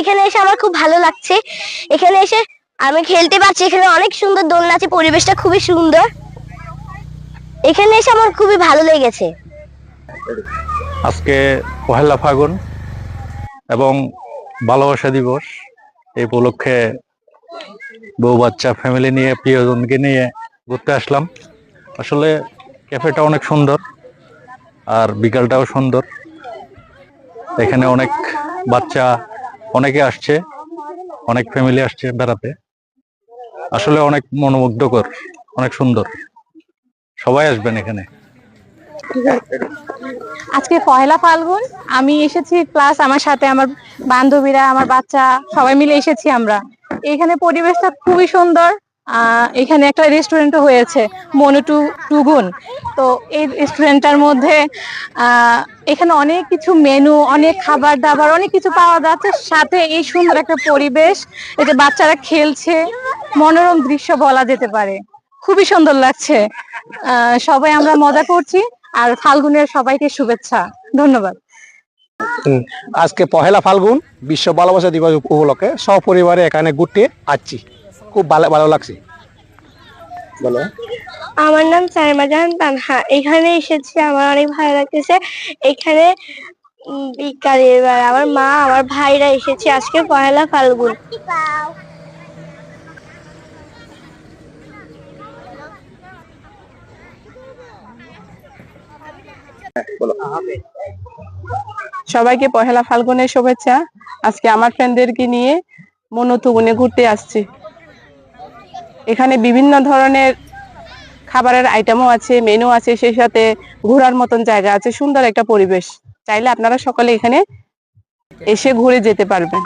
এখানে এসে আমার খুব ভালো লাগছে। এখানে এসে আমি খেলতে পারছি, এখানে অনেক সুন্দর দোলনা আছে, পরিবেশটা খুবই সুন্দর। এখানে এসে আমার খুবই ভালো লেগেছে। আজকে পহেলা ফাগুন এবং ভালোবাসা দিবস। এই উপলক্ষে বউ বাচ্চা ফ্যামিলি নিয়ে, প্রিয়জনকে নিয়ে ঘুরতে আসলাম। আসলে ক্যাফেটা অনেক সুন্দর আর বিকালটাও সুন্দর। এখানে অনেক বাচ্চা অনেকে আসছে, অনেক ফ্যামিলি আসছে বেড়াতে। আসলে অনেক মনোমুগ্ধকর, অনেক সুন্দর। সবাই আসবেন এখানে। আজকে পয়লা ফাল্গুন, আমি এসেছি প্লাস আমার সাথে আমার বান্ধবীরা, আমার বাচ্চা, সবাই মিলে এসেছি আমরা। এখানে পরিবেশটা খুবই সুন্দর। এখানে একটা রেস্টুরেন্টও হয়েছে, মনু টু, টুগুন। তো এই রেস্টুরেন্টটার মধ্যে এখানে অনেক কিছু মেনু অনেক খাবার দাবার, অনেক কিছু পাওয়া যাচ্ছে। সাথে এই সুন্দর একটা পরিবেশ যে বাচ্চারা খেলছে, মনোরম দৃশ্য বলা যেতে পারে। খুবই সুন্দর লাগছে। সবাই আমরা মজা করছি, আর ফাল্গুনের সবাইকে শুভেচ্ছা। ধন্যবাদ। আজকে পহেলা ফাল্গুন, বিশ্ব ভালোবাসা দিবস উপলক্ষে সপরিবারে এখানে ঘুরতে আসছি। খুব ভালো ভালো লাগছে। বলো। আমার নাম সাইমা জাহান তানহা। এখানে এসেছি আমার অনেক ভালো লাগতেছে। এখানে আমার মা আমার ভাইরা এসেছে আজকে পহেলা ফাল্গুন। সবাইকে পহেলা ফাল্গুনের শুভেচ্ছা। আজকে আমার ফ্রেন্ডদেরকে নিয়ে মনোতুগুনে ঘুরতে আসছি। এখানে বিভিন্ন ধরনের খাবারের আইটেমও আছে মেনু আছে, সেই সাথে ঘোরার মতন জায়গা আছে, সুন্দর একটা পরিবেশ। চাইলে আপনারা সকলে এখানে এসে ঘুরে যেতে পারবেন।